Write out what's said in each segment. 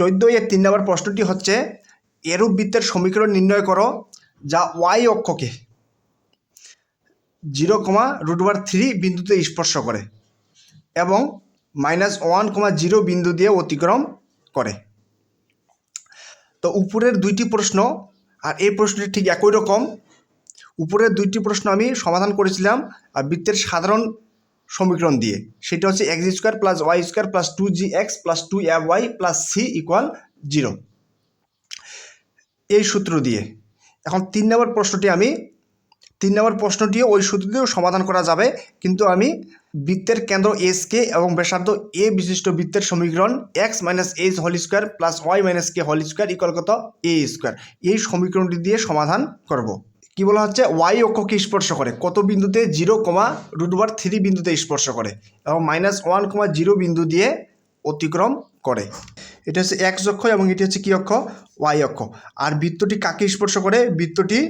চোদ্দ এর তিন নম্বর প্রশ্নটি হচ্ছে, এরূপ বৃত্তের সমীকরণ নির্ণয় করো যা Y অক্ষকে zero comma root over three বিন্দুতে স্পর্শ করে এবং মাইনাস ওয়ান কমা জিরো বিন্দু দিয়ে অতিক্রম করে। তো উপরের দুইটি প্রশ্ন, আর এই প্রশ্নটি ঠিক একই রকম। উপরের দুইটি প্রশ্ন আমি সমাধান করেছিলাম, আর বৃত্তের সাধারণ সমীকরণ দিয়ে। সেটা হচ্ছে X square plus Y square plus two G X plus two F Y plus C equal zero এই সূত্র দিয়ে। এখন তিন নম্বর প্রশ্নটি আমি, তিন নম্বর প্রশ্নটিও ওই সূত্র দিয়েও সমাধান করা যাবে, কিন্তু আমি বৃত্তের কেন্দ্র এস কে এবং ব্যাসার্ধ এ বিশিষ্ট বৃত্তের সমীকরণ X minus H whole square plus Y minus K whole square equal কত? এ স্কোয়ার এই সমীকরণটি দিয়ে সমাধান করব। কি বলা হচ্ছে? ওয়াই অক্ষকে স্পর্শ করে। কত বিন্দুতে? Zero comma root over three বিন্দুতে স্পর্শ করে। এবং মাইনাস ওয়ান কমা জিরো বিন্দু দিয়ে অতিক্রম করে। এটা হচ্ছে এক্স অক্ষ এবং এটি হচ্ছে কি অক্ষ? ওয়াই অক্ষ। আর বৃত্তটি কাকে স্পর্শ করে? বৃত্তটি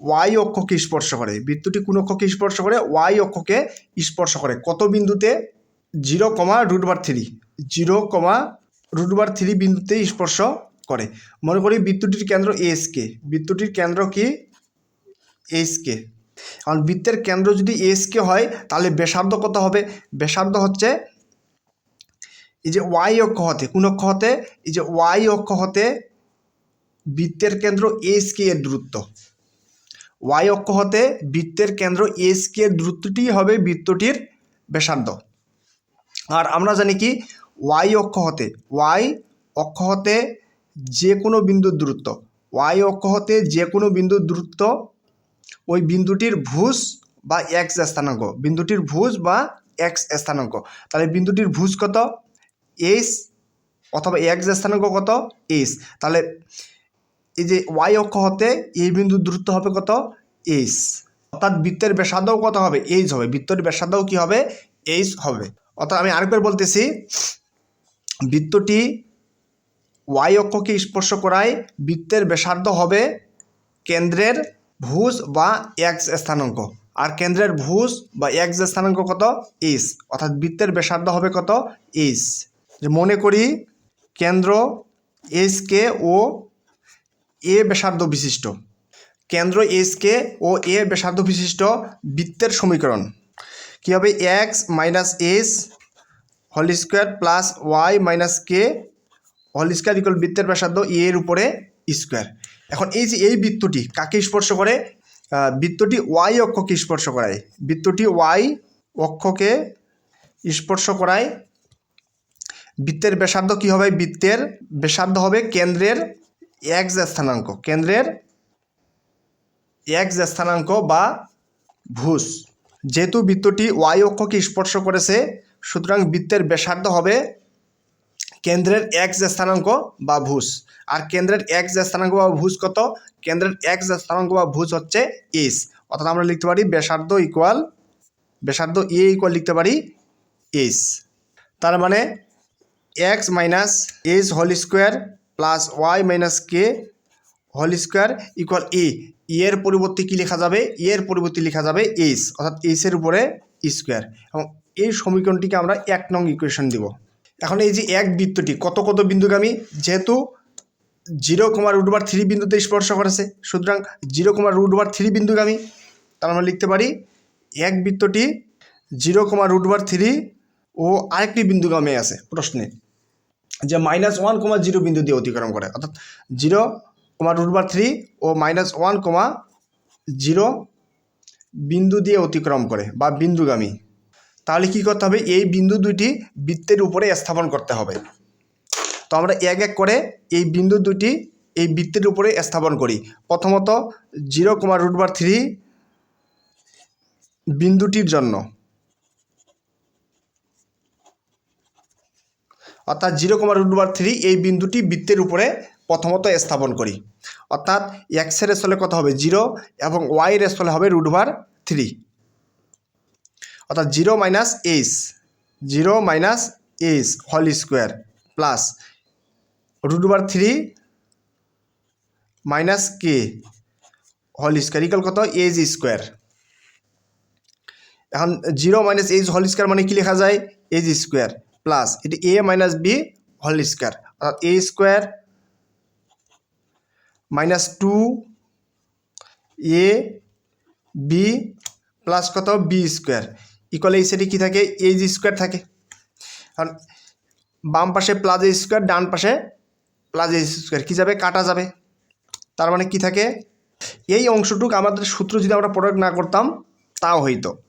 ওয়াই অক্ষকে স্পর্শ করে। বৃত্তটি কোন অক্ষকে স্পর্শ করে? ওয়াই অক্ষকে স্পর্শ করে। কত বিন্দুতে? Zero comma root bar three zero comma root bar three বিন্দুতে স্পর্শ করে। মনে করি বৃত্তটির কেন্দ্র এস কে বৃত্তটির কেন্দ্র কি? এস কে কারণ বৃত্তের কেন্দ্র যদি এস কে হয়, তাহলে ব্যাসার্ধ কত হবে? ব্যাসার্ধ হচ্ছে এই যে ওয়াই অক্ষ হতে, কোন অক্ষ হতে? এই যে ওয়াই অক্ষ হতে বৃত্তের কেন্দ্র এস কে এর দূরত্ব। ওয়াই অক্ষ হতে বৃত্তের কেন্দ্র এস কে এর দূরত্বটি হবে বৃত্তটির ব্যাসার্ধ। আর আমরা জানি কি? ওয়াই অক্ষ হতে ওয়াই অক্ষ হতে যে কোনো বিন্দুর দূরত্ব ওয়াই অক্ষ হতে যে কোনো বিন্দুর দূরত্ব, ওই বিন্দুটির ভুজ বা এক্স স্থানাঙ্ক, বিন্দুটির ভুজ বা এক্স স্থানাঙ্ক। তাহলে বিন্দুটির ভুজ কত? এইচ অথবা এক্স স্থানাঙ্ক কত? এইচ তাহলে এই যে ওয়াই অক্ষ হতে এই বিন্দুর দূরত্ব হবে কত? এইচ অর্থাৎ বৃত্তের ব্যাসার্ধও কত হবে? এইচ হবে। বৃত্তের ব্যাসার্ধও কি হবে? এইচ হবে। অর্থাৎ আমি আরেকবার বলতেছি, বৃত্তটি ওয়াই অক্ষকে স্পর্শ করায় বৃত্তের ব্যাসার্ধ হবে কেন্দ্রের ভুজ বা এক্স স্থানাঙ্ক। আর কেন্দ্রের ভুজ বা এক্স স্থানাঙ্ক কত? এইচ অর্থাৎ বৃত্তের ব্যাসার্ধ হবে কত? এইচ যে মনে করি কেন্দ্র এইচ কে ও এ ব্যাসার্ধ বিশিষ্ট। কেন্দ্র এস কে ও এ ব্যাসার্ধ বিশিষ্ট বৃত্তের সমীকরণ। কী হবে? X minus S whole square plus Y minus K whole square equal বৃত্তের ব্যাসার্ধ এ এর উপরে স্কোয়ার এখন এই যে এই বৃত্তটি কাকে স্পর্শ করে? বৃত্তটি ওয়াই অক্ষকে স্পর্শ করায়। বৃত্তটি ওয়াই অক্ষকে স্পর্শ করায়। বৃত্তের ব্যাসার্ধ কী হবে? বৃত্তের ব্যাসার্ধ হবে কেন্দ্রের এক্স স্থানাঙ্ক। কেন্দ্রের এক্স স্থানাঙ্ক বা ভুজ। যেহেতু বৃত্তটি ওয়াই অক্ষকে স্পর্শ করেছে, সুতরাং বৃত্তের ব্যাসার্ধ হবে কেন্দ্রের এক্স স্থানাঙ্ক বা ভুজ। আর কেন্দ্রের এক্স স্থানাঙ্ক বা ভুজ কত? কেন্দ্রের এক্স স্থানাঙ্ক বা ভুজ হচ্ছে এস অর্থাৎ আমরা লিখতে পারি ব্যাসার্ধ ইকুয়াল ব্যাসার্ধ এ ইকুয়াল লিখতে পারি এস তার মানে X minus S whole square plus Y minus K whole square equal A এর পরিবর্তে কি লেখা যাবে? এর পরিবর্তে লেখা যাবে এইচ অর্থাৎ এইচের উপরে স্কোয়ার এবং এই সমীকরণটিকে আমরা এক নং ইকুয়েশন দিব। এখন এই যে এক বৃত্তটি, কত কত বিন্দুগামী? যেহেতু zero comma root bar three বিন্দুতে স্পর্শ করেছে, সুতরাং zero comma root bar three বিন্দুগামী। তার আমরা লিখতে পারি, এক বৃত্তটি zero comma root bar three ও আরেকটি বিন্দুগামী আছে, প্রশ্নে। যে মাইনাস ওয়ান কমা জিরো বিন্দু দিয়ে অতিক্রম করে, অর্থাৎ zero comma root bar three ও মাইনাস ওয়ান কমা জিরো বিন্দু দিয়ে অতিক্রম করে, বা বিন্দুগামী। তাহলে কি করতে হবে? এই বিন্দু দুটি বৃত্তের উপরে স্থাপন করতে হবে। তো আমরা এক এক করে এই বিন্দু দুটি এই বৃত্তের উপরে স্থাপন করি। প্রথমত zero comma root bar three বিন্দুটির জন্য। অর্থাৎ zero comma root bar three এই বিন্দুটি বৃত্তের উপরে প্রথমত স্থাপন করি। অর্থাৎ এক্সের স্থলে কত হবে? জিরো এবং ওয়াইয়ের স্থলে হবে রুট বার থ্রি। অর্থাৎ zero minus H, zero minus H whole square plus root bar three minus K whole square equal কত? H square. এখন zero minus H whole square মানে কি লেখা যায়? এইচ স্কোয়ার প্লাস এটি A minus B whole square. অর্থাৎ A square minus two A B plus কত? B square. Equal এই সাইডে কী থাকে? এইচ স্কোয়ার থাকে। কারণ বাম পাশে প্লাস স্কোয়ার ডান পাশে প্লাস এ স্কোয়ার কী যাবে? কাটা যাবে। তার মানে কি থাকে? এই অংশটুকু আমাদের সূত্র যদি আমরা প্রয়োগ না করতাম, তাও হইতো।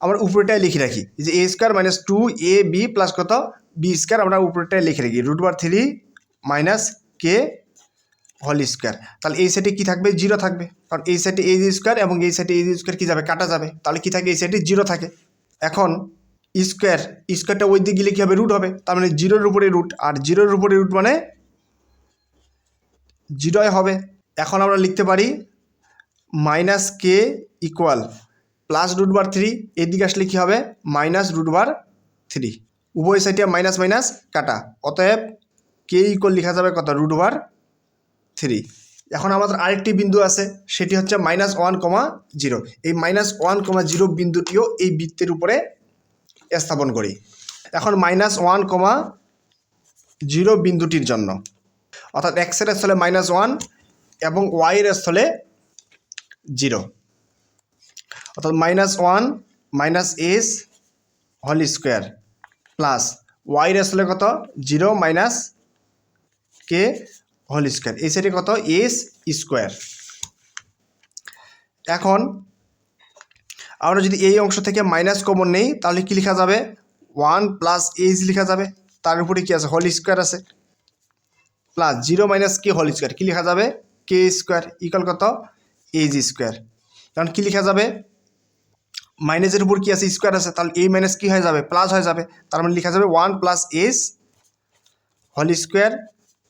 আমরা উপরেটাই লিখে রাখি। যে A square minus two A B plus কত? বি স্কোয়ার আমরা উপরেটাই লিখে রাখি। Root bar three minus K whole square তাহলে এই সাইডে কী থাকবে? জিরো থাকবে। কারণ এই সাইডে এ স্কোয়ার এবং এই সাইডে এ স্কোয়ার কী যাবে? কাটা যাবে। তাহলে কী থাকে? এই সাইডে জিরো থাকে। এখন স্কোয়ার স্কোয়ারটা ওই দিকে গেলে কী হবে? রুট হবে। তার মানে জিরোর উপরে রুট আর জিরোর উপরে রুট মানে জিরোয় হবে। এখন আমরা লিখতে পারি minus K equal plus root bar three এদিকে আসলে কী হবে? মাইনাস রুট বার থ্রি উভয় সাইডে মাইনাস মাইনাস কাটা। অতএব কে ইকুয়াল লেখা যাবে কত? Root bar three. এখন আমাদের আরেকটি বিন্দু আছে, সেটি হচ্ছে মাইনাস ওয়ান কমা জিরো এই মাইনাস ওয়ান কমা জিরো বিন্দুটিও এই বৃত্তের উপরে স্থাপন করি। এখন মাইনাস ওয়ান কমা জিরো বিন্দুটির জন্য। অর্থাৎ এক্সের স্থলে মাইনাস ওয়ান এবং ওয়াইয়ের স্থলে জিরো অর্থাৎ minus one minus S whole square plus ওয়াইয়ের স্থলে কত? Zero minus K whole square. এই সাইডে কত? S square. এখন আমরা যদি এই অংশ থেকে মাইনাস কমন নেই, তাহলে কি লেখা যাবে? ওয়ান প্লাস এইচ লেখা যাবে। তার উপরে কি আছে? হোল স্কোয়ার আছে। Plus zero minus K whole square. কী লেখা যাবে? কে স্কোয়ার ইকাল কত? H square. কারণ কী লেখা যাবে? মাইনাসের উপর কি আছে? স্কোয়ার আছে। তাহলে এই মাইনাস কী হয়ে যাবে? প্লাস হয়ে যাবে। তার মানে লেখা যাবে one plus S whole square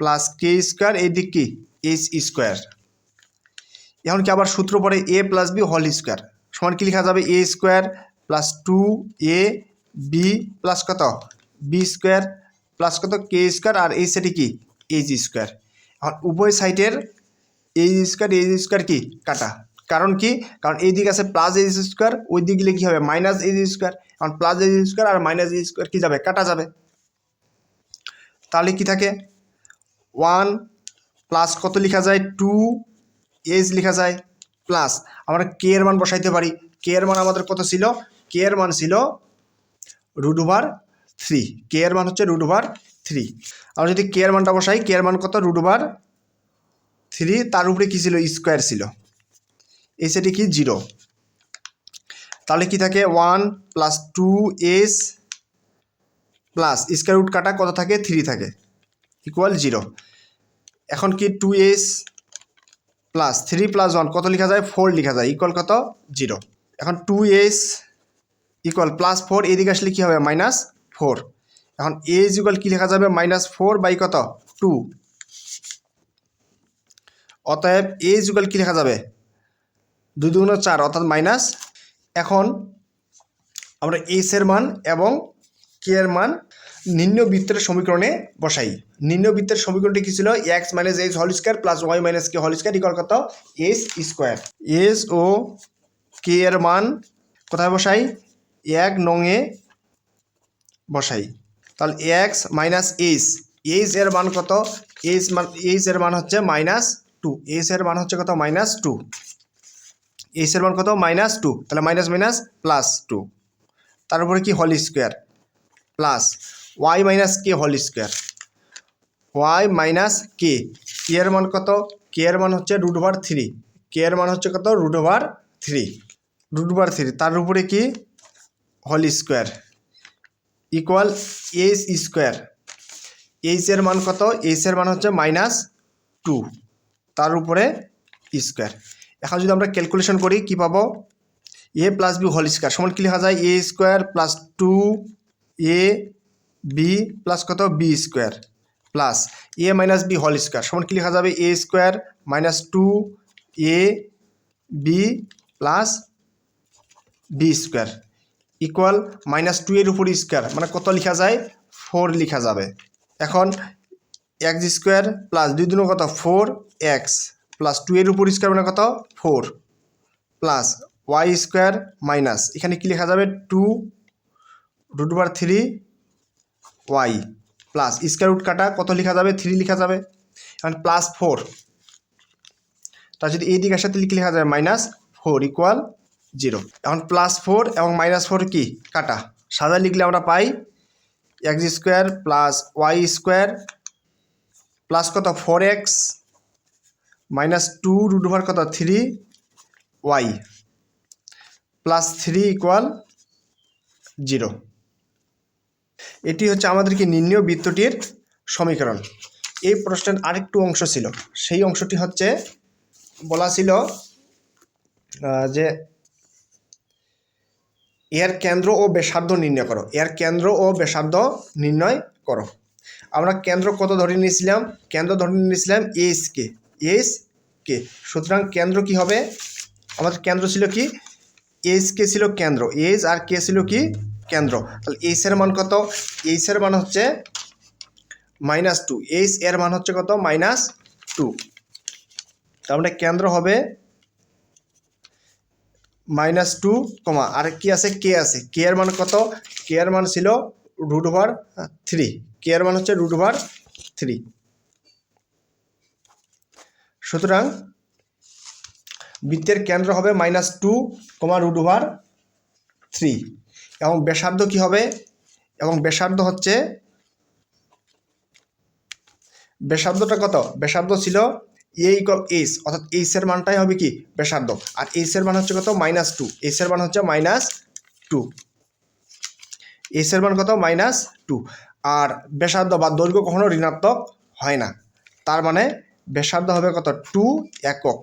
plus K square এই দিক কি? এইচ স্কোয়ার এখন কি আবার সূত্র পরে A plus B whole square সমান কি লেখা যাবে? A square plus two A B plus কত? বি স্কোয়ার প্লাস কত? কে স্কোয়ার আর এই সাইডে কি? এইচ স্কোয়ার এখন উভয় সাইডের এইচ স্কোয়ার এইচ স্কোয়ার কি? কাটা। কারণ কি? কারণ এই দিকে আছে প্লাস এইচ স্কোয়ার ওই দিকে গেলে কী হবে? মাইনাস এইচ স্কোয়ার এখন প্লাস এইচ স্কোয়ার আর মাইনাস এইচ স্কোয়ার কী যাবে? কাটা যাবে। তাহলে কি থাকে? ওয়ান প্লাস কত লেখা যায়? টু, এইচ লেখা যায় প্লাস। আমরা কে এর মান বসাইতে পারি? কে এর মান আমাদের কত ছিল? কে এর মান ছিল রুট ওভার থ্রি। কে এর মান হচ্ছে রুট ওভার থ্রি। আমরা যদি কে এর মানটা বসাই, কে এর মান কত? Root over three. তার উপরে কী ছিল? স্কোয়ার ছিল। এই সেটি কি? জিরো। তাহলে কি থাকে? One plus two S plus square root কাটা কত থাকে? থ্রি থাকে। Equal zero. এখন কি two S plus three plus one কত লেখা যায়? ফোর লেখা যায় ইকুয়াল কত? জিরো এখন two S equal plus four এদিকে আসলে কী হবে? মাইনাস ফোর এখন এজ ইকুয়াল কী লেখা যাবে? মাইনাস ফোর বাই কত? টু অতএব এজ ইকুয়াল কী লেখা যাবে? দুই দুগুণ চার, অর্থাৎ মাইনাস এখন আমরা এস মান এবং কে এর মান নিম্ন বৃত্তের সমীকরণে বসাই। নিম্ন বৃত্তের সমীকরণটি কী ছিল? X minus H whole square plus Y minus K whole square equal কত? এস স্কোয়ার এস ও কে এর মান কোথায় বসাই? এক নংয়ে বসাই। তাহলে এক্স মাইনাস এইচ এইচ এর মান কত? এইচ মান এইচ এর মান হচ্ছে মাইনাস টু এইচ এর মান হচ্ছে কত? মাইনাস টু এইচ এর মান কত? মাইনাস টু তাহলে মাইনাস মাইনাস প্লাস টু তারপরে কি whole square plus Y minus K whole square Y minus K K এর মান কত? কে এর মান হচ্ছে রুট ওভার থ্রি কে এর মান হচ্ছে কত? Root over three root over three তার উপরে কি? Whole square equal H square H এর মান কত? এইচ এর মান হচ্ছে মাইনাস টু তার উপরে স্কোয়ার এখন যদি আমরা ক্যালকুলেশন করি, কি পাবো? A plus B whole square সমান কি লেখা যায়? A square plus two A B plus কত? B square plus A minus B whole square সমান কি লেখা যাবে? A square minus two A B plus B square equal minus two এর উপর স্কোয়ার মানে কত লেখা যায়? ফোর লেখা যাবে। এখন এক্স স্কোয়ার প্লাস দুই দুনো কত? ফোর এক্স প্লাস টু এর উপর স্কোয়ার মানে কত? Four plus Y square minus এখানে কি লেখা যাবে? Two root over three Y plus square root কাটা কত লেখা যাবে? থ্রি লেখা যাবে। এখন প্লাস ফোর তার যদি এই দিকের সাথে লিখে লেখা যাবে? মাইনাস ফোর ইকুয়াল জিরো এখন প্লাস ফোর এবং মাইনাস ফোর কি? কাটা। সাদা লিখলে আমরা পাই X square plus Y square plus কত? Four X minus two root over কত? Three Y plus three equal zero এটি হচ্ছে আমাদেরকে নির্ণয় বৃত্তটির সমীকরণ। এই প্রশ্নের আরেকটু অংশ ছিল। সেই অংশটি হচ্ছে বলা ছিল যে এর কেন্দ্র ও ব্যাসার্ধ নির্ণয় করো। এর কেন্দ্র ও ব্যাসার্ধ নির্ণয় করো। আমরা কেন্দ্র কত ধরে নিয়েছিলাম? কেন্দ্র ধরে নিয়েছিলাম এইচ কে এইচ কে সুতরাং কেন্দ্র কি হবে? আমাদের কেন্দ্র ছিল কি? এইচ কে ছিল কেন্দ্র। এইচ আর কে ছিল কি? কেন্দ্র। তাহলে এইচ এর মান কত? এইচ এর মান হচ্ছে মাইনাস টু এইচ এর মান হচ্ছে কত? মাইনাস টু তার মানে কেন্দ্র হবে মাইনাস টু কমা আর কি আছে? কে আছে। কে এর মান কত? কে এর মান ছিল রুট ওভার থ্রি কে এর মান হচ্ছে রুট ওভার থ্রি সুতরাং বৃত্তের কেন্দ্র হবে minus two comma root over three এবং ব্যাসার্ধ কি হবে? এবং ব্যাসার্ধ হচ্ছে ব্যাসার্ধটা কত? ব্যাসার্ধ ছিল এ ইকল এইচ অর্থাৎ এইচের মানটাই হবে কি? ব্যাসার্ধ। আর এইচের মান হচ্ছে কত? মাইনাস টু এইচের মান হচ্ছে মাইনাস টু এইচের মান কত? মাইনাস টু আর ব্যাসার্ধ বা দৈর্ঘ্য কখনো ঋণাত্মক হয় না। তার মানে ব্যাসার্ধ হবে কত? টু একক।